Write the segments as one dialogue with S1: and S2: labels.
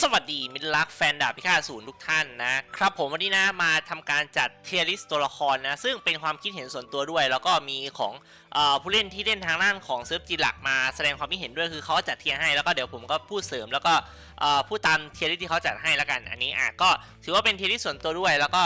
S1: สวัสดีมิตรรักแฟนดาบพิฆาตศูนย์ทุกท่านนะครับผมวันนี้นะมาทำการจัดเทียริสตัวละครนะซึ่งเป็นความคิดเห็นส่วนตัวด้วย แล้วก็มีของอผู้เล่นที่เล่นทางด้านของเซิร์ฟจีหลักมาแสดงความคิดเห็นด้วยคือเขาจัดเทียให้แล้วก็เดี๋ยวผมก็พูดเสริมแล้วก็พูดตามเทียริสที่เขาจัดให้แล้วกันอันนี้อะก็ถือว่าเป็นเทียริสส่วนตัวด้วย แล้วก็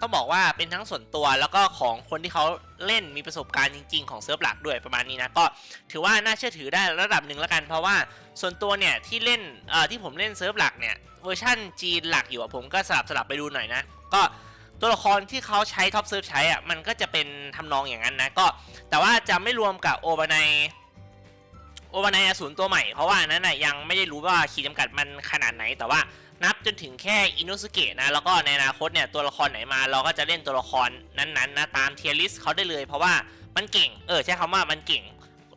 S1: ต้องบอกว่าเป็นทั้งส่วนตัวแล้วก็ของคนที่เขา เล่นมีประสบการณ์จริง ๆ ของเซิร์ฟหลักด้วยประมาณนี้นะ ก็ถือว่าน่าเชื่อถือได้ระดับหนึ่งแล้วกัน เพราะว่าส่วนตัวเนี่ยที่เล่นเอ่อที่ผมเล่นเซิร์ฟหลักเนี่ยเวอร์ชันจีนหลักอยู่อะผมก็สลับสลับไปดูหน่อยนะ ก็ตัวละครที่เขาใช้ท็อปเซิร์ฟใช้อะมันก็จะเป็นทำนองอย่างนั้นนะก็แต่ว่าจะไม่รวมกับโอบานาย โอบานายอสูรตัวใหม่เพราะว่าอันนั้นน่ะยังไม่ได้รู้ว่าขีดจำกัดมันขนาดไหนแต่ว่านับจนถึงแค่อินุสเกะนะแล้วก็ในอนาคตเนี่ยตัวละครไหนมา เราก็จะเล่นตัวละครนั้นๆนะตามเทียริสเขาได้เลย เพราะว่ามันเก่งเออใช้คำว่ามันเก่ง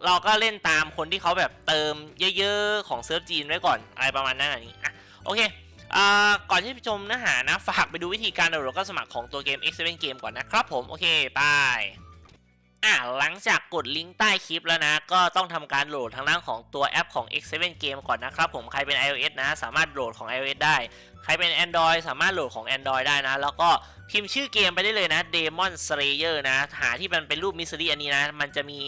S1: เราก็เล่นตามคนที่เขาแบบเติมเยอะๆของเซิร์ฟจีนไว้ก่อนอะไรประมาณนั้นอันนี้อะโอเคก่อนที่จะไปชมเนื้อหานะ ฝากไปดูวิธีการดาวน์โหลดก็สมัครของตัวเกม X7 Game ก่อนนะครับผม โอเคไป อะหลังจากกดลิงก์ใต้คลิปแล้วนะ ก็ต้องทำการโหลดทางด้านของตัวแอปของ X7 Game ก่อนนะครับผมใครเป็น iOS นะ สามารถโหลดของ iOS ได้ ใครเป็น Android สามารถโหลดของ Android ได้นะ แล้วก็พิมพ์ชื่อเกมไปได้เลยนะ Demon Slayer นะ หาที่มันเป็นรูปมิสซิลี่อันนี้นะ มันจะมี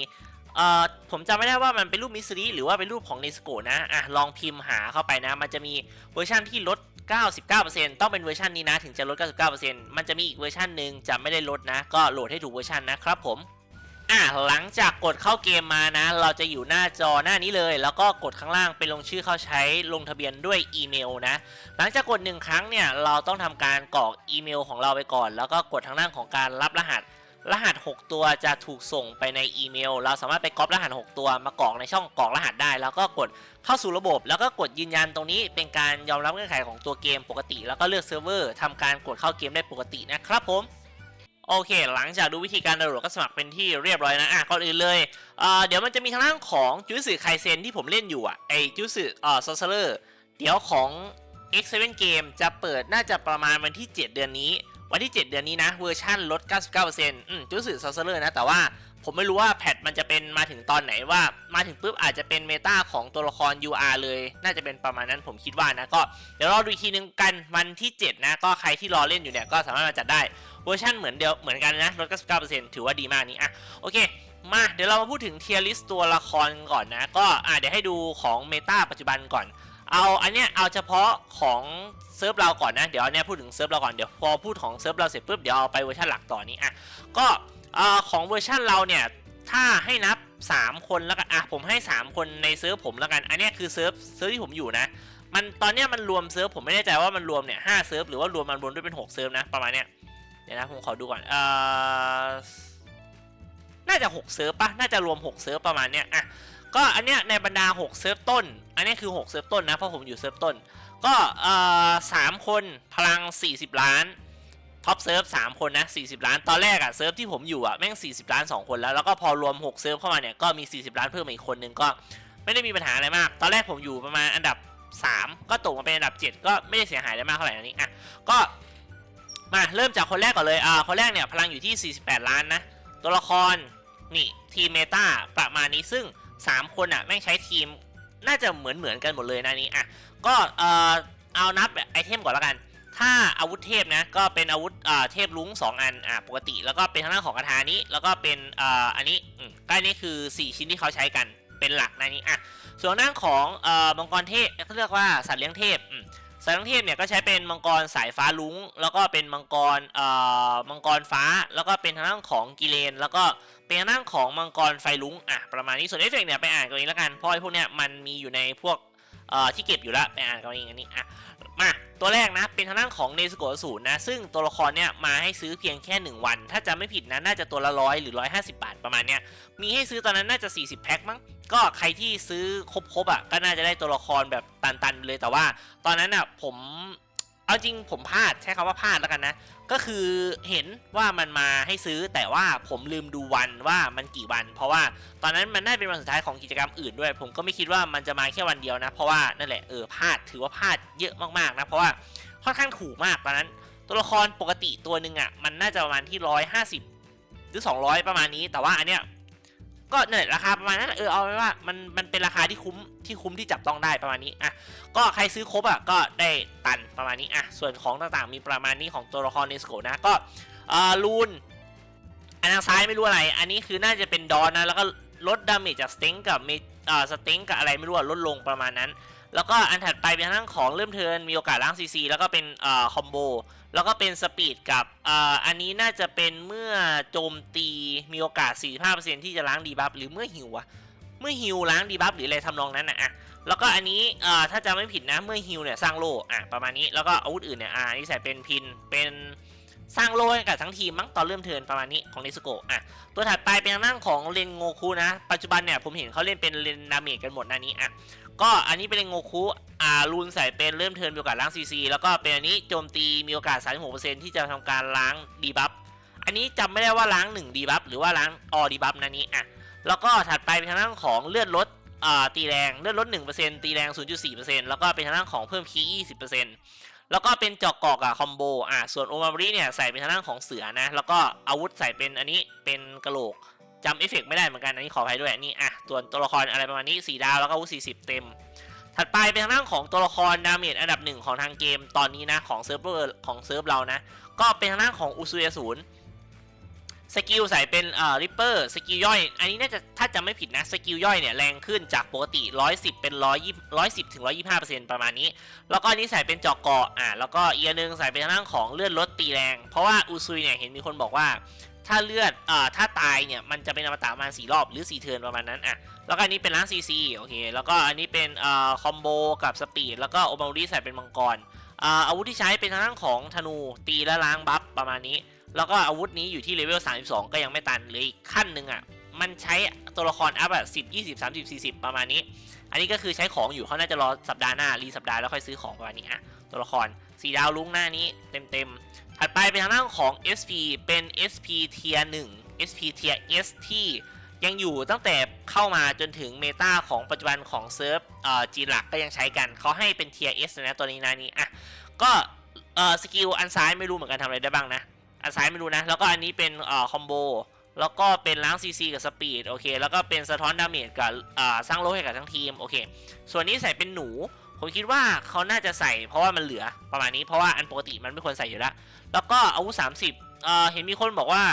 S1: เอ่อผมจำไม่ได้ว่ามันเป็นรูปมิสซิลี่หรือว่าเป็นรูปของเนสโกนะอะลองพิมพ์หาเข้าไปนะ มันจะมีเวอร์ชันที่ลด 99%ต้องเป็นเวอร์ชันนี้นะ ถึงจะลด 99%มันจะมีอีกเวอร์ชันหนึ่งจะไม่ได้ลดนะ ก็โหลดให้ถูกเวอร์ชันนะครับผม อะหลังจากกดเข้าเกมมานะ เราจะอยู่หน้าจอหน้านี้เลย แล้วก็กดข้างล่างเป็นลงชื่อเข้าใช้ลงทะเบียนด้วยอีเมลนะ หลังจากกดหนึ่งครั้งเนี่ยเราต้องทำการกรอกอีเมลของเราไปก่อน แล้วก็กดทางด้านของการรับรหัส รหัส 6 ตัวจะถูกส่งไปในอีเมล เราสามารถไปก๊อปรหัส 6 ตัวมากรอกในช่องกรอกรหัสได้ แล้วก็กดเข้าสู่ระบบ แล้วก็กดยืนยันตรงนี้เป็นการยอมรับเงื่อนไขของตัวเกมปกติ แล้วก็เลือกเซิร์ฟเวอร์ทำการกดเข้าเกมได้ปกตินะครับผม โอเค หลังจากดูวิธีการดาวน์โหลดก็สมัครเป็นที่เรียบร้อยนะอะก่อนอื่นเลยเอ่อเดี๋ยวมันจะมีทางด้านของจูสึไคเซนที่ผมเล่นอยู่อะไอจูสึเอ่อซอสเลอร์เดี๋ยวของ X7 Game จะเปิดน่าจะประมาณวันที่ 7 เดือนนี้ วันที่ 7 เดือนนี้นะเวอร์ชั่นลด 99%อืมจูสึซอสเลอร์นะแต่ว่า ผมไม่รู้ว่าแพทมันจะเป็นมาถึงตอนไหนว่ามาถึงปุ๊บอาจจะเป็นเมตาของตัวละคร UR เลย น่าจะเป็นประมาณนั้นผมคิดว่านะก็เดี๋ยวรอดูอีกทีนึงกันวันที่ 7 นะ ก็ใครที่รอเล่นอยู่เนี่ยก็สามารถมาจัดได้เวอร์ชันเหมือนเดียวเหมือนกันนะลด99%ถือว่าดีมากนี้อะโอเคมาเดี๋ยวเรามาพูดถึงเทียร์ลิสตัวละครก่อนนะ ก็อะเดี๋ยวให้ดูของเมตาปัจจุบันก่อน เอาอันเนี้ยเอาเฉพาะของเซิร์ฟเราก่อนนะ เดี๋ยวเนี้ยพูดถึงเซิร์ฟเราก่อนเดี๋ยวพอพูดของเซิร์ฟเราเสร็จปุ๊บเดี๋ยวเอาไปเวอร์ชันหลักต่อนี้อะก็ เอ่อของเวอร์ชันเราเนี่ย ถ้าให้นับ 3 คนแล้วกันอะผมให้ 3 คนในเซิร์ฟผมแล้วกัน อันนี้คือเซิร์ฟเซิร์ฟที่ผมอยู่นะ มันตอนเนี้ยมันรวมเซิร์ฟผมไม่แน่ใจว่ามันรวมเนี่ยห้าเซิร์ฟหรือว่ารวมมันรวมด้วยเป็น 6 เซิร์ฟนะประมาณเนี้ยเดี๋ยวนะผมขอดูก่อนเอ่อน่าจะ 6 เซิร์ฟปะน่าจะรวม 6 เซิร์ฟประมาณเนี้ยอะก็อันเนี้ยในบรรดา 6 เซิร์ฟต้น อันนี้คือ 6 เซิร์ฟต้นนะเพราะผมอยู่เซิร์ฟต้น ก็เอ่อสามคนพลัง 40 ล้าน ท็อปเซิร์ฟ3คนนะ40 ล้าน ตอนแรกอะเซิร์ฟที่ผมอยู่อะแม่ง 40 ล้าน 2 คนแล้ว แล้วก็พอรวม 6 เซิร์ฟเข้ามาเนี่ย ก็มี 40 ล้านเพิ่มมาอีกคนนึงก็ไม่ได้มีปัญหาอะไรมาก ตอนแรกผมอยู่ประมาณอันดับ 3 ก็ตกมาเป็นอันดับ 7 ก็ไม่ได้เสียหายอะไรมากเท่าไหร่นะนี่อะก็มาเริ่มจากคนแรกก่อนเลยอ่าคนแรกเนี่ยพลังอยู่ที่ 48 ล้านนะตัวละครนี่ทีมเมตาประมาณนี้ซึ่ง 3 คนอะแม่งใช้ทีมน่าจะเหมือนเหมือนกันหมดเลยนะนี่อะก็เอ่อเอานับไอเทมก่อนล้วกัน ถ้าอาวุธเทพนะก็เป็นอาวุธเทพลุ้ง2 อันอ่าปกติ แล้วก็เป็นทางด้านของคาถานี้ แล้วก็เป็นอ่าอันนี้อืมก็อันนี้คือ 4 ชิ้นที่เขาใช้กันเป็นหลักในนี่อะส่วนด้านของอ่อมังกรเทพเขาเรียกว่าสัตว์เลี้ยงเทพสัตว์เลี้ยงเทพเนี่ยก็ใช้เป็นมังกรสายฟ้าลุ้ง แล้วก็เป็นมังกรอ่อมังกรฟ้า แล้วก็เป็นทางด้านของกิเลน แล้วก็เป็นทางด้านของมังกรไฟลุ้งอะประมาณนี้ส่วนเอฟเฟกเนี่ยไปอ่านกันเองแล้วกันเพราะไอ้พวกเนี้ยมันมีอยู่ในพวกที่เก็บอยู่แล้วไปอ่านกันเองอันนี้อะ ตัวแรกนะเป็นทางด้านของเนสโกศูนย์นะซึ่งตัวละครเนี่ยมาให้ซื้อเพียงแค่ 1 วัน ถ้าจะไม่ผิดนะน่าจะตัวละร้อยหรือ 150 บาทประมาณเนี้ยมีให้ซื้อตอนนั้นน่าจะ 40 แพ็คมั้งก็ใครที่ซื้อครบๆอะก็น่าจะได้ตัวละครแบบตันๆเลยแต่ว่า ตอนนั้นอะผม เอาจริงผมพลาดใช้คำว่าพลาดแล้วกันนะ ก็คือเห็นว่ามันมาให้ซื้อแต่ว่าผมลืมดูวันว่ามันกี่วัน เพราะว่าตอนนั้นมันน่าเป็นวันสุดท้ายของกิจกรรมอื่นด้วย ผมก็ไม่คิดว่ามันจะมาแค่วันเดียวนะ เพราะว่านั่นแหละเออพลาดถือว่าพลาดเยอะมากๆนะเพราะว่าค่อนข้างถูกมากตอนนั้น ตัวละครปกติตัวหนึ่งอะมันน่าจะประมาณที่ร้อยห้าสิบหรือ200ประมาณนี้ แต่ว่าอันเนี้ย ก็เนี่ยราคาประมาณนั้นเออเอาไว้ว่ามันมันเป็นราคาที่คุ้มที่คุ้มที่จับต้องได้ประมาณนี้อะก็ใครซื้อครบอะก็ได้ตันประมาณนี้อะส่วนของต่างๆมีประมาณนี้ของตัวละครเนสโกนะก็เอ่อลูนอันทางซ้ายไม่รู้อะไร อันนี้คือน่าจะเป็นดอนนะแล้วก็ลดดาเมจจากสเต็งกับเมอ่าสเต็งกับอะไรไม่รู้ลดลงประมาณนั้น แล้วก็อันถัดไปเป็นทางด้านของเริ่มเทินมีโอกาสล้างซีซีแล้วก็เป็นเอ่อคอมโบแล้วก็เป็นสปีดกับเอ่ออันนี้น่าจะเป็นเมื่อโจมตีมีโอกาส 45%ที่จะล้างดีบัฟหรือเมื่อหิวอะเมื่อฮิวล้างดีบัฟหรืออะไรทำนองนั้นนะอะแล้วก็อันนี้เอ่อถ้าจำไม่ผิดนะเมื่อฮิวเนี่ยสร้างโลอะประมาณนี้แล้วก็อาวุธอื่นเนี่ยอ่านี่ใส่เป็นพินเป็น สร้างโล่ให้กับทั้งทีมมั้งตอนเริ่มเทินประมาณนี้ของนิสโกอะตัวถัดไปเป็นทางด้านของเลนโงคุนะ ปัจจุบันเนี่ยผมเห็นเขาเล่นเป็นเลนดาเมจกันหมดหนานี้อะก็อันนี้เป็นเลนโงคุอ่ารูนใส่เป็นเริ่มเทินมีโอกาสล้างซีซีแล้วก็เป็นอันนี้โจมตีมีโอกาส 36%ที่จะทำการล้างดีบัฟอันนี้จำไม่ได้ว่าล้าง1ดีบัฟหรือว่าล้างออดีบัฟนะนี้อะแล้วก็ถัดไปเป็นทางด้านของเลือดลดอ่าตีแรงเลือดลด 1%ตีแรง 0.4%แล้วก็เป็นทางด้านของเพิ่มคีย์20% แล้วก็เป็นจอกกอกอะคอมโบอะส่วนโอมาบริเนี่ยใส่เป็นทางด้านของเสือนะ แล้วก็อาวุธใส่เป็นอันนี้เป็นกระโหลกจำเอฟเฟกต์ไม่ได้เหมือนกันอันนี้ขออภัยด้วยนี่อะตัวตัวละครอะไรประมาณนี้ 4 ดาวแล้วก็อาวุธ40 เต็ม ถัดไปเป็นทางด้านของตัวละครดาเมจอันดับหนึ่งของทางเกมตอนนี้นะของเซิร์ฟเวอร์ของเซิร์ฟเรานะก็เป็นทางด้านของอุซุยศูนย์ สกิลใส่เป็นเอ่อริปเปอร์สกิลย่อย อันนี้น่าจะถ้าจำไม่ผิดนะสกิลย่อยเนี่ยแรงขึ้นจากปกติ 110 เป็น 120 110ถึง125ประมาณนี้ แล้วก็อันนี้ใส่เป็นจอกเกาะอะแล้วก็อีกนหนึงใส่เป็นทางด้านของเลือดลดตีแรง เพราะว่าอุซุยเนี่ยเห็นมีคนบอกว่า ถ้าเลือดเอ่อถ้าตายเนี่ยมันจะเป็นอมตะประมาณสี่รอบหรือสี่เทิร์นประมาณนั้นอะแล้วก็อันนี้เป็นล้างซีซีโอเคแล้วก็อันนี้เป็นเอ่อคอมโบกับสปีดแล้วก็โอมาริใส่เป็นมังกรอ่าอาวุธที่ใช้เป็นทางด้านของธนูตีและล้างบัฟประมาณนี้ แล้วก็อาวุธนี้อยู่ที่เลเวล 32 ก็ยังไม่ตันเหลืออีกขั้นหนึ่งอะ มันใช้ตัวละครอัพอะ10 20 30 40ประมาณนี้ อันนี้ก็คือใช้ของอยู่เขาน่าจะรอสัปดาห์หน้ารีสัปดาห์แล้วค่อยซื้อของประมาณนี้อะตัวละครสีดาวลุ้งหน้านี้เต็มๆถัดไปเป็นทางด้านของ SP เป็น SP เทียร์1 SP เทียร์ S ที่ยังอยู่ตั้งแต่เข้ามาจนถึงเมตาของปัจจุบันของเซิร์ฟจีนหลักก็ยังใช้กันเขาให้เป็นเทียร์ S นะตัวนี้นะนี้อะก็สกิลอันซ้ายไม่รู้เหมือนกันทำอะไรได้บ้างนะ อันซ้ายไม่รู้นะ แล้วก็อันนี้เป็นอ่อคอมโบแล้วก็เป็นล้างซีซีกับสปีดโอเคแล้วก็เป็นสะท้อนดาเมจกับอ่าสร้างโลให้กับทั้งทีมโอเค ส่วนนี้ใส่เป็นหนู ผมคิดว่าเขาน่าจะใส่เพราะว่ามันเหลือประมาณนี้เพราะว่าอันปกติมันไม่ควรใส่อยู่แล้ว แล้วก็อาวุธ 30เอ่อเห็นมีคนบอกว่า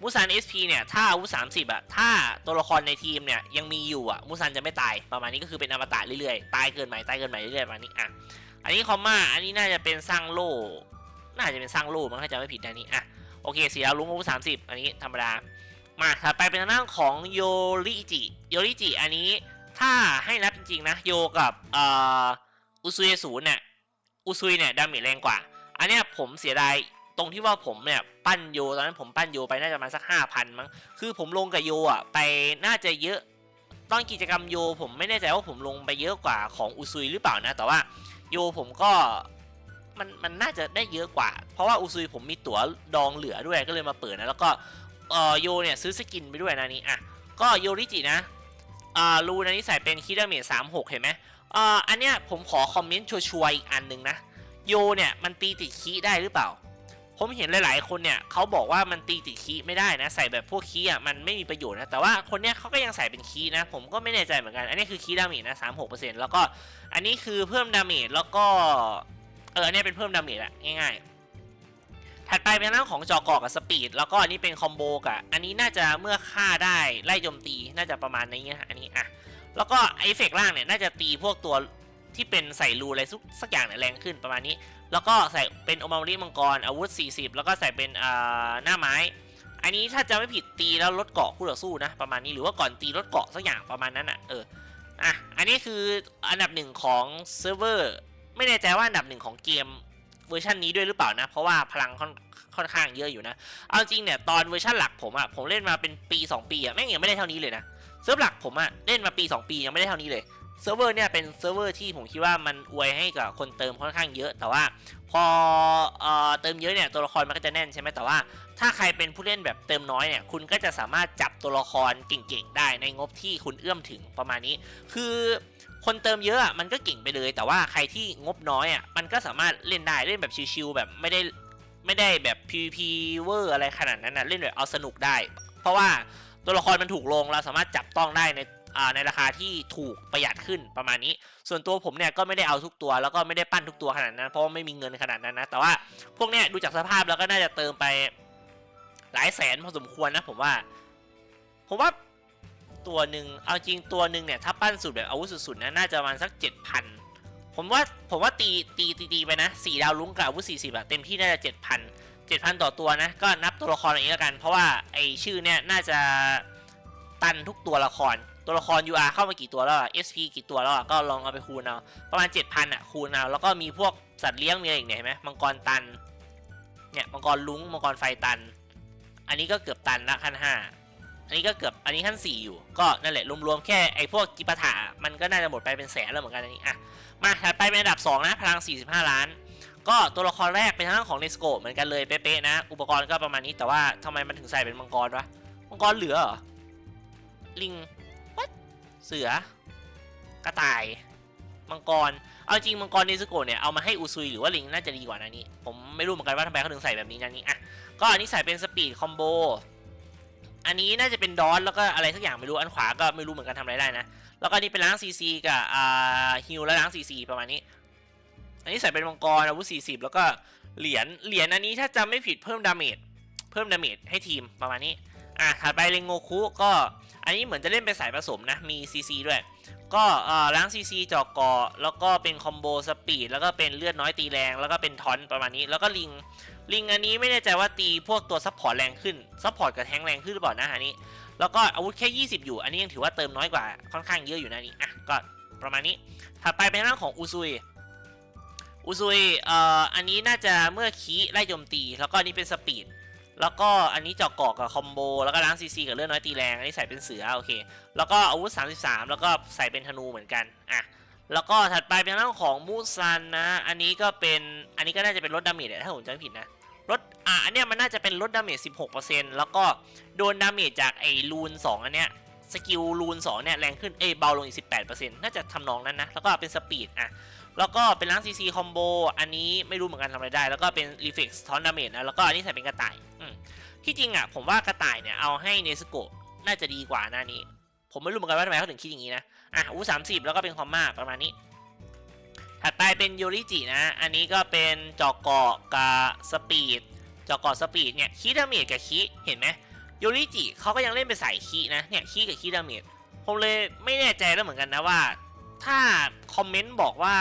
S1: มูซัน SP เนี่ยถ้าอาวุธ 30อะถ้าตัวละครในทีมเนี่ยยังมีอยู่อะมูซันจะไม่ตายประมาณนี้ก็คือเป็นอมตะเรื่อยๆตายเกินใหม่ตายเกินใหม่เรื่อยๆประมาณนี้อะอันนี้คอมมาอันนี้น่าจะเป็นสร้างโล น่าจะเป็นสร้างโล่มั้งถ้าจำไม่ผิดนะนี้อะโอเคสียลุงอาวุธ30อันนี้ธรรมดา มาถัดไปเป็นทางด้านของโยริจิโยริจิอันนี้ถ้าให้นับจริงๆนะโยกับอุซุยศูนย์เนี่ยอุซุยเนี่ยดาเมจแรงกว่า อันเนี้ยผมเสียดายตรงที่ว่าผมเนี่ยปั้นโยตอนนั้นผมปั้นโยไปน่าจะมาสักห้าพันมั้งคือผมลงกับโยอะไปน่าจะเยอะตอนกิจกรรมโยผมไม่แน่ใจว่าผมลงไปเยอะกว่าของอุซุยหรือเปล่านะ แต่ว่าโยผมก็ มันมันน่าจะได้เยอะกว่า เพราะว่าอุซุยผมมีตั๋วดองเหลือด้วยก็เลยมาเปิดนะ แล้วก็เออโยเนี่ยซื้อสกินไปด้วยนะนี่อะก็โยริจินะอ่ารูนอันนี้ใส่เป็นคิดาเมจสามหกเห็นไหมอ่าอันเนี้ยผมขอคอมเมนต์ชัวร์อีกอันหนึ่งนะโยเนี่ยมันตีติดคีได้หรือเปล่า ผมเห็นหลาย ๆ คนเนี่ยเขาบอกว่ามันตีติดคีไม่ได้นะ ใส่แบบพวกคีอะมันไม่มีประโยชน์นะแต่ว่าคนเนี้ยเขาก็ยังใส่เป็นคีนะ ผมก็ไม่แน่ใจเหมือนกัน อันนี้คือคีดาเมจนะสามหกเปอร์เซ็นต์แล้วก็อันนี้คือเพิ่มดาเมจแล้วก็ เออเนี้ยเป็นเพิ่มดาเมจอะง่ายๆ ถัดไปเป็นเรื่องของจอกอกกับสปีดแล้วก็อันนี้เป็นคอมโบกับอันนี้น่าจะเมื่อฆ่าได้ไล่โจมตีน่าจะประมาณนี้นะอันนี้อะแล้วก็ไอเฟกล่างเนี่ยน่าจะตีพวกตัวที่เป็นใส่รูอะไรสักสักอย่างเนี่ยแรงขึ้นประมาณนี้ แล้วก็ใส่เป็นโอมาริมังกรอาวุธ 40 แล้วก็ใส่เป็นอ่าหน้าไม้ อันนี้ถ้าจะไม่ผิดตีแล้วลดเกาะคู่ต่อสู้นะประมาณนี้หรือว่าก่อนตีลดเกาะสักอย่างประมาณนั้นอะเอออะอันนี้คืออันดับหนึ่งของเซิร์ฟเวอร์ ไม่แน่ใจว่าอันดับหนึ่งของเกมเวอร์ชันนี้ด้วยหรือเปล่านะ เพราะว่าพลังค่อนค่อนข้างเยอะอยู่นะ เอาจริงเนี่ยตอนเวอร์ชันหลักผมอะผมเล่นมาเป็นปี 2 ปีอะแม่งยังไม่ได้เท่านี้เลยนะเซิร์ฟหลักผมอะเล่นมาปี 2 ปียังไม่ได้เท่านี้เลยเซิร์ฟเวอร์เนี่ยเป็นเซิร์ฟเวอร์ที่ผมคิดว่ามันอวยให้กับคนเติมค่อนข้างเยอะ แต่ว่าพอเอ่อเติมเยอะเนี่ยตัวละครมันก็จะแน่นใช่ไหมแต่ว่า ถ้าใครเป็นผู้เล่นแบบเติมน้อยเนี่ยคุณก็จะสามารถจับตัวละครเก่งๆได้ในงบที่คุณเอื้อมถึงประมาณนี้ คือ คนเติมเยอะอะมันก็เก่งไปเลย แต่ว่าใครที่งบน้อยอะมันก็สามารถเล่นได้เล่นแบบชิวๆแบบไม่ได้ไม่ได้แบบ PVP เวอร์อะไรขนาดนั้นนะเล่นแบบเอาสนุกได้ เพราะว่าตัวละครมันถูกลงเราสามารถจับต้องได้ในอ่าในราคาที่ถูกประหยัดขึ้นประมาณนี้ ส่วนตัวผมเนี่ยก็ไม่ได้เอาทุกตัว แล้วก็ไม่ได้ปั้นทุกตัวขนาดนั้น เพราะว่าไม่มีเงินขนาดนั้นนะ แต่ว่าพวกเนี้ยดูจากสภาพแล้วก็น่าจะเติมไปหลายแสนพอสมควรนะผมว่า ผมว่า ตัวหนึ่งเอาจริงตัวหนึ่งเนี่ยถ้าปั้นสุดแบบอาวุธสุดๆนะน่าจะประมาณสักเจ็ดพันผมว่าผมว่าตีตีตีตีไปนะสี่ดาวลุ้งกับอาวุธสี่สิบอะเต็มที่น่าจะเจ็ดพันเจ็ดพันต่อตัวนะ ก็นับตัวละครอย่างนี้แล้วกัน เพราะว่าไอชื่อเนี่ยน่าจะตันทุกตัวละครตัวละคร UR เข้ามากี่ตัวแล้วอะ SP กี่ตัวแล้วอะก็ลองเอาไปคูณเอาประมาณ 7,000อะคูณเอาแล้วก็มีพวกสัตว์เลี้ยงมีอะไรอีกเนี่ยเห็นไหมมังกรตันเนี่ยมังกรลุงมังกรไฟตัน อันนี้ก็เกือบตันละขั้นห้า อันนี้ก็เกือบอันนี้ขั้นสี่อยู่ ก็นั่นแหละรวมๆแค่ไอ้พวกกิปะถะมันก็น่าจะหมดไปเป็นแสนแล้วเหมือนกันอันนี้อะมาถัดไปเป็นอันดับ 2 นะพลัง 45 ล้าน ก็ตัวละครแรกเป็นทางของเนสโกเหมือนกันเลยเป๊ะๆนะ อุปกรณ์ก็ประมาณนี้แต่ว่าทำไมมันถึงใส่เป็นมังกรวะมังกรเหลือเหรอลิง what เสือกระต่ายมังกรเอาจริงมังกรเนสโกเนี่ยเอามาให้อุซุยหรือว่าลิงน่าจะดีกว่านะนี่ผมไม่รู้เหมือนกันว่าทำไมเขาถึงใส่แบบนี้นะนี่อะก็อันนี้ใส่เป็นสปีดคอมโบ อันนี้น่าจะเป็นดอนแล้วก็อะไรสักอย่างไม่รู้อันขวาก็ไม่รู้เหมือนกันทำอะไรได้นะ แล้วก็นนี้เป็นล้างซีซีกับอ่าฮิลและล้างซีซีประมาณนี้ อันนี้ใส่เป็นมังกรอาวุธ40 แล้วก็เหรียญเหรียญอันนี้ถ้าจำไม่ผิดเพิ่มดาเมจเพิ่มดาเมจให้ทีมประมาณนี้อะถัดไปเรงโงคุก็อันนี้เหมือนจะเล่นเป็นสายผสมนะมีซีซีด้วย ก็อ่อล้างซีซีจอกเกาะแล้วก็เป็นคอมโบสปีดแล้วก็เป็นเลือดน้อยตีแรงแล้วก็เป็นทอนประมาณนี้ แล้วก็ลิง ลิงอันนี้ไม่แน่ใจว่าตีพวกตัวซัพพอร์ตแรงขึ้นซัพพอร์ตกับแทงแรงขึ้นหรือเปล่านะอันนี้ แล้วก็อาวุธแค่ 20 อยู่ อันนี้ยังถือว่าเติมน้อยกว่าค่อนข้างเยอะอยู่นะนี่อะก็ประมาณนี้ถัดไปเป็นเรื่องของอุซุยอุซุยเอ่ออันนี้น่าจะเมื่อคีไล่โจมตี แล้วก็อันนี้เป็นสปีดแล้วก็อันนี้เจาะเกาะกับคอมโบแล้วก็ล้างซีซีกับเลือดน้อยตีแรงอันนี้ใส่เป็นเสือโอเค แล้วก็อาวุธ 33 แล้วก็ใส่เป็นธนูเหมือนกันอะแล้วก็ถัดไปเป็นเรื่องของมูซันนะ อันนี้ก็เป็น อันนี้ก็น่าจะเป็นลดดาเมจแหละถ้าผมจำไม่ผิดนะลดอะอันเนี้ยมันน่าจะเป็นลดดาเมจ16%แล้วก็โดนดาเมจจากไอ้รูน2อันเนี้ยสกิลรูน2เนี่ยแรงขึ้นเอเบาลงอีก 18%น่าจะทำนองนั้นนะ แล้วก็เป็นสปีดอะ แล้วก็เป็นล้างซีซีคอมโบ อันนี้ไม่รู้เหมือนกันทำอะไรได้ แล้วก็เป็นรีเฟกซ์ทอนดาเมจนะ แล้วก็อันนี้ใส่เป็นกระต่าย อืม ที่จริงอะ ผมว่ากระต่ายเนี่ย เอาให้เนสโกะน่าจะดีกว่าหน้านี้ ผมไม่รู้เหมือนกันว่าทำไมเขาถึงคิดอย่างนี้นะ อะ อู้สามสิบแล้วก็เป็นคอมมาประมาณนี้ ถัดไปเป็นโยริจินะ อันนี้ก็เป็นจอกเกาะกับสปีดจอกเกาะสปีดเนี่ยคีดาเมจกับคีเห็นไหมโยริจิเขาก็ยังเล่นเป็นสายคีนะเนี่ยคีกับคีดาเมจผมเลยไม่แน่ใจแล้วเหมือนกันนะว่า ถ้าคอมเมนต์บอกว่า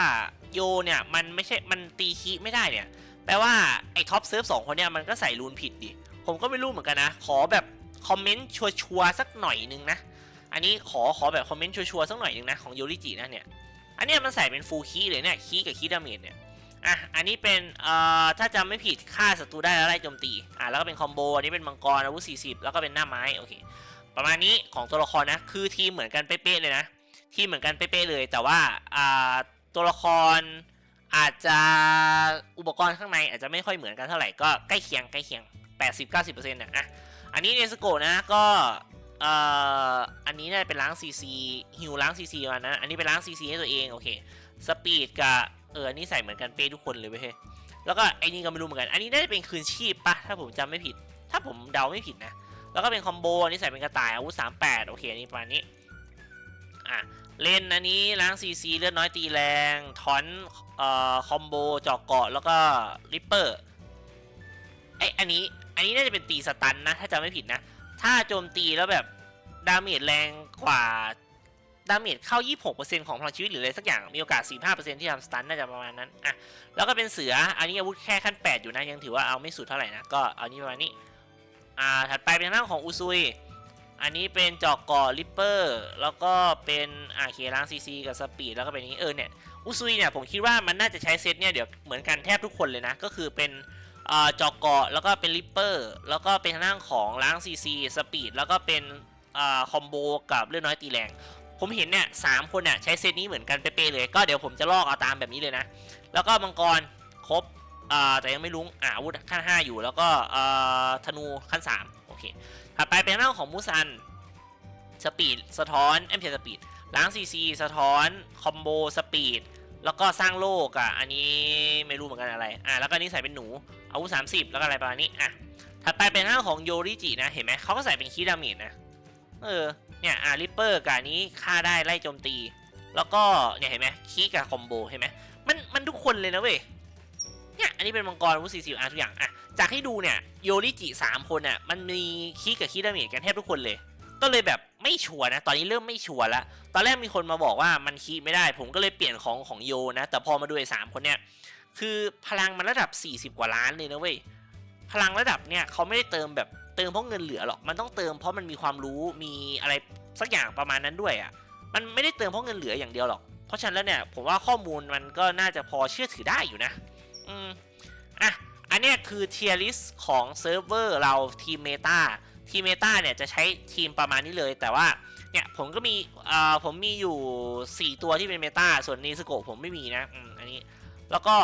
S1: โยเนี่ยมันไม่ใช่มันตีคีไม่ได้เนี่ยแปลว่าไอ้ท็อปเซิร์ฟสองคนเนี่ยมันก็ใส่รูนผิดดิผมก็ไม่รู้เหมือนกันนะ ขอแบบคอมเมนต์ชัวร์ๆสักหน่อยนึงนะ อันนี้ขอขอแบบคอมเมนต์ชัวร์ๆสักหน่อยนึงนะของโยริจินะเนี่ย อันนี้มันใส่เป็นฟูลคีเลยเนี่ยคีกับคีดาเมจเนี่ยอะอันนี้เป็นเอ่อถ้าจำไม่ผิดฆ่าศัตรูได้แล้วไล่โจมตีอะแล้วก็เป็นคอมโบอันนี้เป็นมังกรอาวุธ40 แล้วก็เป็นหน้าไม้โอเคประมาณนี้ของตัวละครนะคือทีมเหมือนกันเป๊ะๆเลยนะทีมเหมือนกันเป๊ะๆเลย แต่ว่าอ่าตัวละครอาจจะอุปกรณ์ข้างในอาจจะไม่ค่อยเหมือนกันเท่าไหร่ก็ใกล้เคียงใกล้เคียง 80-90%เนี่ยอะอันนี้เนสโกนะก็ เอ่ออันนี้น่าจะเป็นล้างซีซีฮิวล้างซีซีมานะ อันนี้เป็นล้างซีซีให้ตัวเองโอเคสปีดกับเอออันนี้ใส่เหมือนกันเป๊ะทุกคนเลยเว้ยเฮ้ยแล้วก็ไอ้นี่ก็ไม่รู้เหมือนกัน อันนี้น่าจะเป็นคืนชีพปะถ้าผมจำไม่ผิด ถ้าผมเดาไม่ผิดนะ แล้วก็เป็นคอมโบอันนี้ใส่เป็นกระต่ายอาวุธ38โอเคอันนี้ประมาณนี้อะเล่นอันนี้ล้างซีซีเลือดน้อยตีแรงทอนเอ่อคอมโบจอกเกาะแล้วก็ริปเปอร์ไออันนี้อันนี้น่าจะเป็นตีสตันนะถ้าจำไม่ผิดนะ ถ้าโจมตีแล้วแบบดาเมจแรงกว่าดาเมจเข้า 26%ของพลังชีวิตหรืออะไรสักอย่าง มีโอกาส 45%ที่ทำสตันน่าจะประมาณนั้น อะ แล้วก็เป็นเสือ อันนี้อาวุธแค่ขั้น 8 อยู่นะ ยังถือว่าเอาไม่สุดเท่าไหร่นะ ก็เอานี้ประมาณนี้ อ่า ถัดไปเป็นทางด้าของอุซุย อันนี้เป็นจอกกาะริปเปอร์ แล้วก็เป็นอ่าเคล้างซีซีกับสปีด แล้วก็เป็นนี้ เออเนี่ย อุซุยเนี่ยผมคิดว่ามันน่าจะใช้เซตเนี่ยเดี๋ยวเหมือนกันแทบทุกคนเลยนะ ก็คือเป็น จอกเกาะแล้วก็เป็นริปเปอร์แล้วก็เป็นทางด้านของล้างซีซีสปีดแล้วก็เป็นอ่าคอมโบกับเลือดน้อยตีแรง ผมเห็นเนี่ยสามคนเนี่ยใช้เซตนี้เหมือนกันเป๊ะเลย ก็เดี๋ยวผมจะลอกเอาตามแบบนี้เลยนะ แล้วก็มังกรครบอ่าแต่ยังไม่ลุ้งอาวุธขั้น 5 อยู่ แล้วก็อ่าธนูขั้น 3 โอเคถัดไปเป็นเรื่องของมูซันสปีดสะท้อนเอ็มพีสปีดล้างซีซีสะท้อนคอมโบสปีดแล้วก็สร้างโลกอะอันนี้ไม่รู้เหมือนกันอะไรอะแล้วก็นนี้ใส่เป็นหนู อาวุธ30 แล้วก็อะไรประมาณนี้อะถัดไปเป็นหน้าของโยริจินะ เห็นไหมเขาก็ใส่เป็นคีดาเมจนะ เออ เนี่ยอาริปเปอร์กับนี้ฆ่าได้ไล่โจมตี แล้วก็เนี่ยเห็นไหมคีกับคอมโบเห็นไหมมันมันทุกคนเลยนะเว้ย เนี่ยอันนี้เป็นมังกรอาวุฒิสิบอาทุกอย่างอะจากที่ดูเนี่ยโยริจิสามคนอะมันมีคีกับคีดาเมจกันแทบทุกคนเลย ก็เลยแบบไม่ชัวร์นะ ตอนนี้เริ่มไม่ชัวร์แล้วตอนแรกมีคนมาบอกว่ามันคีไม่ได้ ผมก็เลยเปลี่ยนของของโยนะ แต่พอมาดูไอ้สามคนเนี่ย คือพลังมันระดับ 40 กว่าล้านเลยนะเว้ย พลังระดับเนี่ยเขาไม่ได้เติมแบบเติมเพราะเงินเหลือหรอก มันต้องเติมเพราะมันมีความรู้มีอะไรสักอย่างประมาณนั้นด้วยอะ่ะ มันไม่ได้เติมเพราะเงินเหลืออย่างเดียวหรอก เพราะฉะนั้นแล้วเนี่ยผมว่าข้อมูลมันก็น่าจะพอเชื่อถือได้อยู่นะ อืม อะ อันเนี้ยคือเทียริสของเซิร์ฟเวอร์เราทีมเมตาทีมเมตาเนี่ยจะใช้ทีมประมาณนี้เลย แต่ว่าเนี่ยผมก็มีเอ่อผมมีอยู่ 4 ตัวที่เป็นเมตาส่วนนีสโกผมไม่มีนะ อืม อันนี้ แล้วก็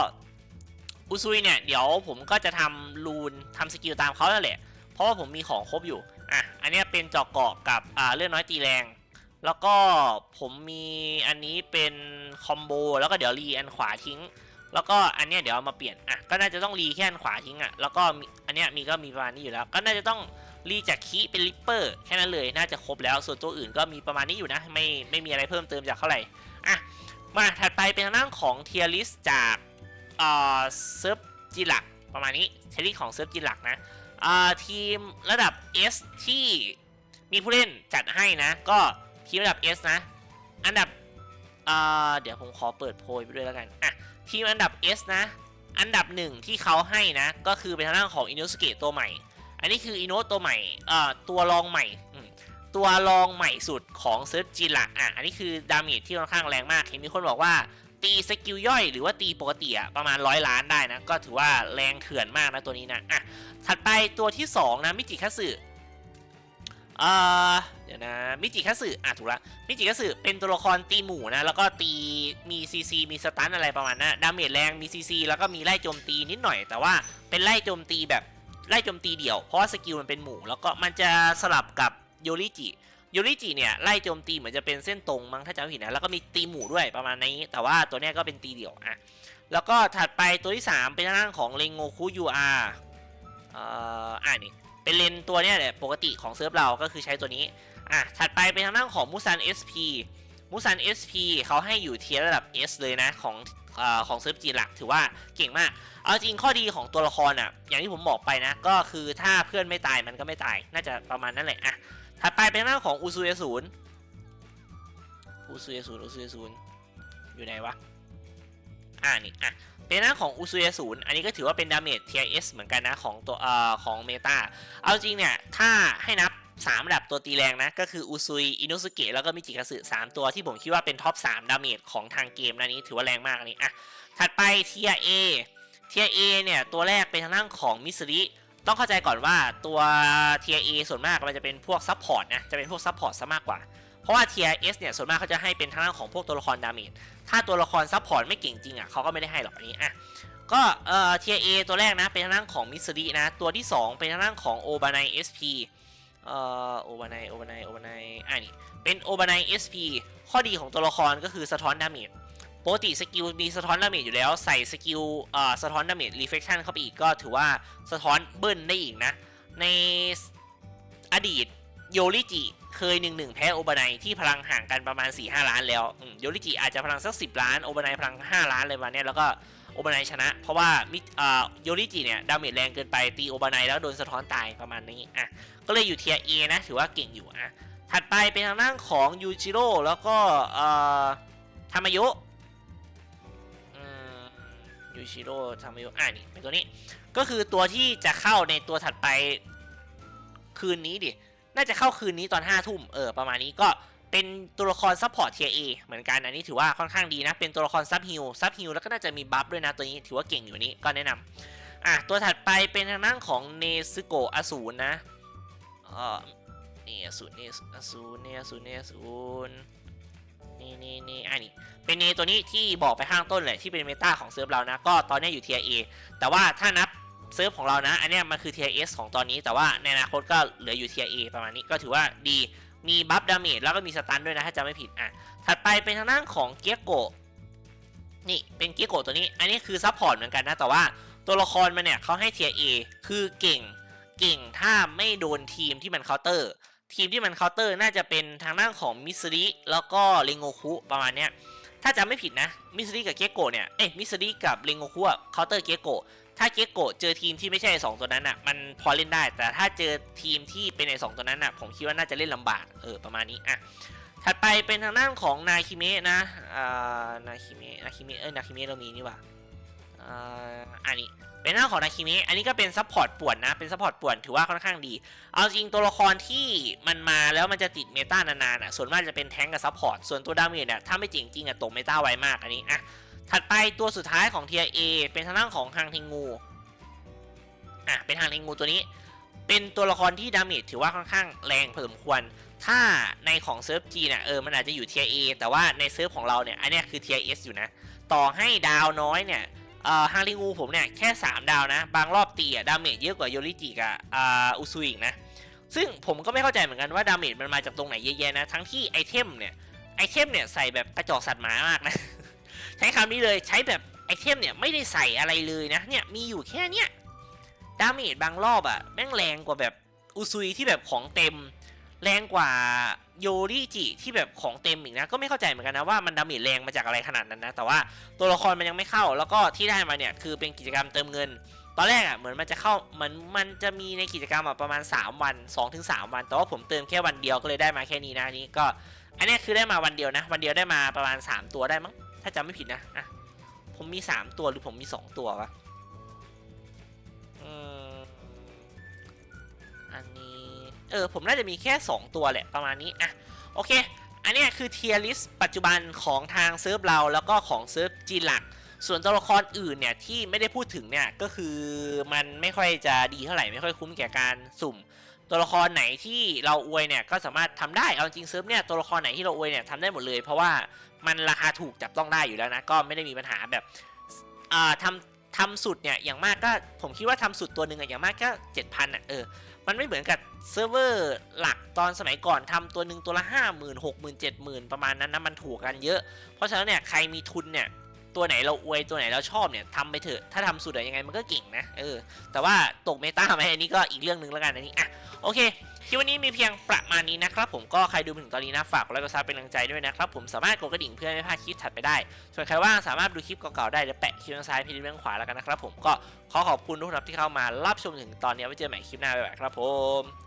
S1: อุซุยเนี่ยเดี๋ยวผมก็จะทำรูนทำสกิลตามเขาแล้วแหละ เพราะว่าผมมีของครบอยู่ อะ อันนี้เป็นจอกเกาะกับอ่าเลื่อนน้อยตีแรง แล้วก็ผมมีอันนี้เป็นคอมโบแล้วก็เดี๋ยวรีอันขวาทิ้ง แล้วก็อันเนี้ยเดี๋ยวเอามาเปลี่ยน อะ ก็น่าจะต้องรีแค่อันขวาทิ้งอะ แล้วก็อันเนี้ยมีก็มีประมาณนี้อยู่แล้ว ก็น่าจะต้องรีจากคีเป็นลิปเปอร์แค่นั้นเลย น่าจะครบแล้ว ส่วนตัวอื่นก็มีประมาณนี้อยู่นะ ไม่ไม่มีอะไรเพิ่มเติมจากเท่าไหร่ อะ มาถัดไปเป็นทางด้านของเทียริสจากเอ่อเซิร์ฟจีหลักประมาณนี้เทียริสของเซิร์ฟจีหลักนะอ่าทีมระดับ S ที่มีผู้เล่นจัดให้นะ ก็ทีมระดับ S นะ อันดับอ่าเดี๋ยวผมขอเปิดโพยไปด้วยแล้วกันอะทีมอันดับ S นะ อันดับหนึ่งที่เขาให้นะ ก็คือเป็นทางด้านของอินโนสเกตตัวใหม่ อันนี้คืออินโนตัวใหม่เอ่อตัวรองใหม่ ตัวรองใหม่สุดของเซิร์ฟจีหลักอะอันนี้คือดาเมจที่ค่อนข้างแรงมาก เห็นมีคนบอกว่าตีสกิลย่อยหรือว่าตีปกติอะประมาณร้อยล้านได้นะ ก็ถือว่าแรงเถื่อนมากนะตัวนี้นะอะถัดไปตัวที่ 2 นะ มิจิคัตสึเอ่อเดี๋ยวนะ มิจิคัตสึอะถูกละมิจิคัตสึเป็นตัวละครตีหมู่นะ แล้วก็ตีมีซีซีมีสตันอะไรประมาณนั้นดาเมจแรงมีซีซีแล้วก็มีไล่โจมตีนิดหน่อย แต่ว่าเป็นไล่โจมตีแบบไล่โจมตีเดี่ยว เพราะว่าสกิลมันเป็นหมู่ แล้วก็มันจะสลับกับ โยริจิโยริจิเนี่ยไล่โจมตีเหมือนจะเป็นเส้นตรงมั้งถ้าจำไม่ผิดนะแล้วก็มีตีหมู่ด้วยประมาณนี้ แต่ว่าตัวนี้ก็เป็นตีเดี่ยวอะแล้วก็ถัดไปตัวที่ 3 เป็นทางของเลงโงคุยูอาร์เอ่ออ่านี่เป็นเลนตัวเนี้ยแหละปกติของเซิร์ฟเราก็คือใช้ตัวนี้อะถัดไปเป็นทางด้านของมูซัน SP มูซัน SP เขาให้อยู่เทียร์ระดับ S เลยนะของเอ่อของเซิร์ฟจีนหลักถือว่าเก่งมาก เอาจริงข้อดีของตัวละครอะอย่างที่ผมบอกไปนะ ก็คือถ้าเพื่อนไม่ตายมันก็ไม่ตาย น่าจะประมาณนั้นแหละอะ ถัดไปเป็นหน้าของอุซุยศูนย์อุซุยศูนย์อุซุยศูนย์อยู่ไหนวะ อ่านี่อะเป็นหน้าของอุซุยศูนย์อันนี้ก็ถือว่าเป็นดาเมจ TIS เหมือนกันนะของตัวเอ่อของเมตาเอาจริงเนี่ย ถ้าให้นับ3ระดับตัวตีแรงนะ ก็คืออุซุยอินุสุเกะแล้วก็มิจิกาสึ3ตัวที่ผมคิดว่าเป็นท็อป 3 ดาเมจของทางเกมนะนี้ถือว่าแรงมากอันนี้อะถัดไป tier A tier A เนี่ย ตัวแรกเป็นทางด้านของมิสริ ต้องเข้าใจก่อนว่าตัว Tier A ส่วนมากมันจะเป็นพวกซับพอร์ตนะ จะเป็นพวกซับพอร์ตซะมากกว่า เพราะว่า Tier S เนี่ยส่วนมากเขาจะให้เป็นทางด้านของพวกตัวละครดาเมจ ถ้าตัวละครซับพอร์ตไม่เก่งจริงอะเขาก็ไม่ได้ให้หรอกอันนี้อะ ก็เอ่อ Tier A ตัวแรกนะเป็นทางด้านของมิสรินะ ตัวที่ 2 เป็นทางด้านของโอบานาย SP เอ่อโอบานายโอบานายโอบานายอะนี่เป็นโอบานาย SP ข้อดีของตัวละครก็คือสะท้อนดาเมจ ปกติสกิลมีสะท้อนดาเมจอยู่แล้วใส่สกิลอ่อสะท้อนดาเมจรีเฟคชันเข้าไปอีกก็ถือว่าสะท้อนเบิ้ลได้อีกนะ ในอดีตโยริจิเคยหนึ่งหนึ่งแพ้โอบานายที่พลังห่างกันประมาณ 4-5 ล้านแล้วโยริจิอาจจะพลังสัก 10 ล้านโอบานายพลัง 5 ล้านเลยวันนี้ยแล้วก็โอบานายชนะ เพราะว่ามิอ่อโยริจิเนี่ยดาเมจแรงเกินไปตีโอบานายแล้วโดนสะท้อนตายประมาณนี้อะก็เลยอยู่เทียเอนะถือว่าเก่งอยู่อะถัดไปเป็นทางด้านของยูจิโร่แล้วก็อ่อทามายุ ยูชิโร่ทามายุอ่านี่เป็นตัวนี้ ก็คือตัวที่จะเข้าในตัวถัดไปคืนนี้ดิ น่าจะเข้าคืนนี้ตอนห้าทุ่มเออประมาณนี้ก็เป็นตัวละครซัพพอร์ตเทียเอเหมือนกันอันนี้ถือว่าค่อนข้างดีนะ เป็นตัวละครซับฮิลซับฮิลแล้วก็น่าจะมีบัฟด้วยนะตัวนี้ถือว่าเก่งอยู่นี้ก็แนะนำอะตัวถัดไปเป็นทางด้านของเนซึโกะอสูรนะเออเนี่อสูรเนสอสูรเนอสูรเนอสูร นี่นี่นี่อะนี่เป็นเนตัวนี้ที่บอกไปข้างต้นเลยที่เป็นเมตาของเซิร์ฟเรานะ ก็ตอนนี้อยู่เทียเอแต่ว่าถ้านับเซิร์ฟของเรานะ อันนี้มันคือเทียเอสของตอนนี้ แต่ว่าในอนาคตก็เหลืออยู่เทียเอประมาณนี้ก็ถือว่าดีมีบัฟดาเมจแล้วก็มีสตันด้วยนะถ้าจำไม่ผิดอะถัดไปเป็นทางด้านของเกียโกนี่เป็นเกียโกตัวนี้ อันนี้คือซัพพอร์ตเหมือนกันนะแต่ว่าตัวละครมันเนี่ยเขาให้เทียเอคือเก่งเก่งถ้าไม่โดนทีมที่มันเคาน์เตอร์ ทีมที่มันเคาน์เตอร์น่าจะเป็นทางด้านของมิสซิริแล้วก็เรงโงคุประมาณเนี้ยถ้าจำไม่ผิดนะมิสซิริกับเกโกะเนี่ยเอ้ยมิสซิริกับเรงโงคุอะเคาน์เตอร์เกโกะถ้าเกโกะเจอทีมที่ไม่ใช่ไอสองตัวนั้นอะมันพอเล่นได้ แต่ถ้าเจอทีมที่เป็นไอสองตัวนั้นอะผมคิดว่าน่าจะเล่นลำบากเออประมาณนี้อะถัดไปเป็นทางด้านของนาคิเมะนะอ่านาคิเมะนาคิเมะเอ้ยนาคิเมะเรามีนี่ว่า อันนี้เป็นหน้าของนาคิเมะอันนี้ก็เป็นซัพพอร์ตป่วนนะ เป็นซัพพอร์ตป่วนถือว่าค่อนข้างดี เอาจริงตัวละครที่มันมาแล้วมันจะติดเมตานานๆอะ ส่วนมากจะเป็นแท้งกับซัพพอร์ต ส่วนตัวดาเมจเนี่ยถ้าไม่จริงจริงอะตกเมตาไวมากอันนี้อะ ถัดไปตัวสุดท้ายของ Tier A เป็นทางด้านของฮังเทงู อะ เป็นฮังเทงูตัวนี้ เป็นตัวละครที่ดาเมจถือว่าค่อนข้างแรงพอสมควร ถ้าในของเซิร์ฟจีเนี่ยเออ มันอาจจะอยู่ Tier A แต่ว่าในเซิร์ฟของเราเนี่ย อันเนี้ยคือ Tier S อยู่นะ ต่อให้ดาวน้อยเนี่ย เอ่อฮังเทงูผมเนี่ยแค่ 3 ดาวนะ บางรอบตีอะดาเมจเยอะกว่าโยริจิกับอ่าอุซุอีกนะ ซึ่งผมก็ไม่เข้าใจเหมือนกันว่าดาเมจมันมาจากตรงไหนเยอะแยะนะ ทั้งที่ไอเทมเนี่ยไอเทมเนี่ยใส่แบบกระจอกสัตว์หมามากนะ ใช้คำนี้เลยใช้แบบไอเทมเนี่ยไม่ได้ใส่อะไรเลยนะเนี่ยมีอยู่แค่เนี้ยดาเมจบางรอบอะแม่งแรงกว่าแบบอุซุยที่แบบของเต็ม แรงกว่า โยริจิที่แบบของเต็มอีกนะ ก็ไม่เข้าใจเหมือนกันนะว่ามันดาเมจแรงมาจากอะไรขนาดนั้นนะ แต่ว่าตัวละครมันยังไม่เข้า แล้วก็ที่ได้มาเนี่ยคือเป็นกิจกรรมเติมเงิน ตอนแรกอะเหมือนมันจะเข้าเหมือนมันจะมีในกิจกรรมอะประมาณ 3 วัน 2-3 วัน แต่ว่าผมเติมแค่วันเดียวก็เลยได้มาแค่นี้นะนี้ก็ อันนี้คือได้มาวันเดียวนะ วันเดียวได้มาประมาณ 3 ตัวได้มั้งถ้าจำไม่ผิดนะอะผมมี 3 ตัวหรือผมมี 2 ตัววะอืมอันนี้ เออผมน่าจะมีแค่ 2 ตัวแหละประมาณนี้อะโอเค อันเนี้ยคือเทียร์ลิสปัจจุบันของทางเซิร์ฟเราแล้วก็ของเซิร์ฟจีนหลัก ส่วนตัวละครอื่นเนี่ยที่ไม่ได้พูดถึงเนี่ยก็คือมันไม่ค่อยจะดีเท่าไหร่ไม่ค่อยคุ้มแก่การสุ่ม ตัวละครไหนที่เราอวยเนี่ยก็สามารถทำได้เอาจริงเซิร์ฟเนี่ยตัวละครไหนที่เราอวยเนี่ยทำได้หมดเลย เพราะว่ามันราคาถูกจับต้องได้อยู่แล้วนะก็ไม่ได้มีปัญหาแบบอ่าทำทำสุดเนี่ยอย่างมากก็ผมคิดว่าทำสุดตัวหนึ่งอะอย่างมากก็เจ็ดพันอะเออ มันไม่เหมือนกับเซิร์ฟเวอร์หลักตอนสมัยก่อนทำตัวหนึ่งตัวละห้าหมื่นหกหมื่นเจ็ดหมื่นประมาณนั้นนะมันถูกกันเยอะ เพราะฉะนั้นเนี่ยใครมีทุนเนี่ยตัวไหนเราอวยตัวไหนเราชอบเนี่ยทำไปเถอะถ้าทำสุดอะยังไงมันก็เก่งนะเออแต่ว่าตกเมตาไหมอันนี้ก็อีกเรื่องหนึ่งแล้วกันอันนี้อะโอเค คลิปวันนี้มีเพียงประมาณนี้นะครับผมก็ใครดูถึงตอนนี้นะฝากกดไลค์กดซับเป็นกำลังใจด้วยนะครับผมสามารถกดกระดิ่งเพื่อไม่พลาดคลิปถัดไปได้ ส่วนใครว่างสามารถดูคลิปเก่าๆได้เดี๋ยวแปะคลิปทางซ้ายพี่เรื่องขวาแล้วกันนะครับผมก็ขอขอบคุณทุกท่านที่เข้ามารับชมถึงตอนนี้ไว้เจอใหม่คลิปหน้าบ๊ายบายครับผม